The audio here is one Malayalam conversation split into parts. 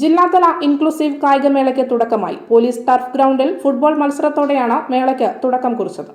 ജില്ലാതല ഇൻക്ലൂസീവ് കായികമേളയ്ക്ക് തുടക്കമായി. പോലീസ് ടർഫ് ഗ്രൗണ്ടിൽ ഫുട്ബോൾ മത്സരത്തോടെയാണ് മേളയ്ക്ക് തുടക്കം കുറിച്ചത്.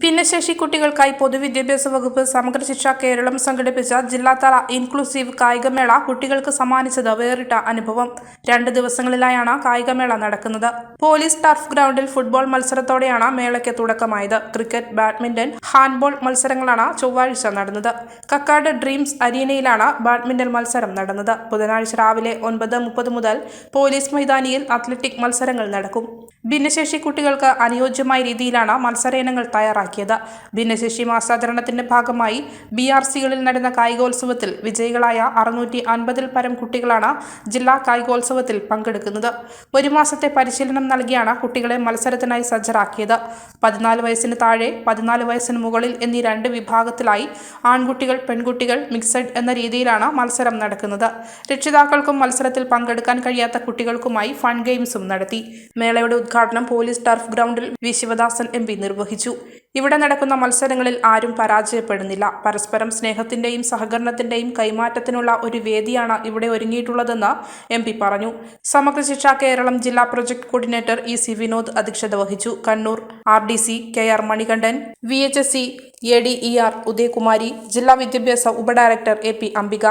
ഭിന്നശേഷി കുട്ടികൾക്കായി പൊതുവിദ്യാഭ്യാസ വകുപ്പ് സമഗ്ര ശിക്ഷ കേരളം സംഘടിപ്പിച്ച ജില്ലാതല ഇൻക്ലൂസീവ് കായികമേള കുട്ടികൾക്ക് സമ്മാനിച്ചത് വേറിട്ട അനുഭവം. രണ്ട് ദിവസങ്ങളിലായാണ് കായികമേള നടക്കുന്നത്. പോലീസ് ടർഫ് ഗ്രൗണ്ടിൽ ഫുട്ബോൾ മത്സരത്തോടെയാണ് മേളയ്ക്ക് തുടക്കമായത്. ക്രിക്കറ്റ് ബാഡ്മിന്റൺ ഹാൻഡ്ബോൾ മത്സരങ്ങളാണ് ചൊവ്വാഴ്ച നടന്നത്. കക്കാട് ഡ്രീംസ് അരീനയിലാണ് ബാഡ്മിന്റൺ മത്സരം നടന്നത്. ബുധനാഴ്ച രാവിലെ ഒൻപത് മുപ്പത് മുതൽ പോലീസ് മൈതാനിയിൽ അത്ലറ്റിക് മത്സരങ്ങൾ നടക്കും. ഭിന്നശേഷി കുട്ടികൾക്ക് അനുയോജ്യമായ രീതിയിലാണ് മത്സര ഇനങ്ങൾ തയ്യാറാക്കിയത് ഭിന്നശേഷി മാസാചരണത്തിന്റെ ഭാഗമായി ബി ആർ സികളിൽ നടന്ന കായികോത്സവത്തിൽ വിജയികളായ അറുന്നൂറ്റി അൻപതിൽ പരം കുട്ടികളാണ് ജില്ലാ കായികോത്സവത്തിൽ പങ്കെടുക്കുന്നത്. ഒരു മാസത്തെ പരിശീലനം നൽകിയാണ് കുട്ടികളെ മത്സരത്തിനായി സജ്ജരാക്കിയത്. പതിനാല് വയസ്സിന് താഴെ പതിനാല് വയസ്സിന് മുകളിൽ എന്നീ രണ്ട് വിഭാഗത്തിലായി ആൺകുട്ടികൾ പെൺകുട്ടികൾ മിക്സഡ് എന്ന രീതിയിലാണ് മത്സരം നടക്കുന്നത്. രക്ഷിതാക്കൾക്കും മത്സരത്തിൽ പങ്കെടുക്കാൻ കഴിയാത്ത കുട്ടികൾക്കുമായി ഫൺ ഗെയിംസും നടത്തി. മേളയുടെ ഉദ്ഘാടനം പോലീസ് ടർഫ് ഗ്രൗണ്ടിൽ വി ശിവദാസൻ എം നിർവഹിച്ചു. ഇവിടെ നടക്കുന്ന മത്സരങ്ങളിൽ ആരും പരാജയപ്പെടുന്നില്ല. പരസ്പരം സ്നേഹത്തിന്റെയും സഹകരണത്തിന്റെയും കൈമാറ്റത്തിനുള്ള ഒരു വേദിയാണ് ഇവിടെ ഒരുങ്ങിയിട്ടുള്ളതെന്ന് എം പി പറഞ്ഞു. സമഗ്ര ശിക്ഷാ കേരളം ജില്ലാ project coordinator E C Vinod അധ്യക്ഷത വഹിച്ചു. Kannur R D C K R Manikandan V H S C A D E R Udayakumari ജില്ലാ വിദ്യാഭ്യാസ ഉപഡയറക്ടർ A P Ambika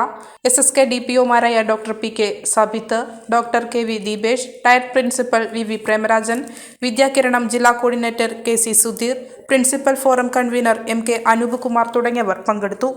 S S K D P ഒമാരായ doctor P K Sabith doctor K V Deepesh DIET principal V V Premarajan Vidyakiranam ജില്ലാ coordinator K C Sudheer principal forum convener M K Anoop Kumar തുടങ്ങിയവർ പങ്കെടുത്തു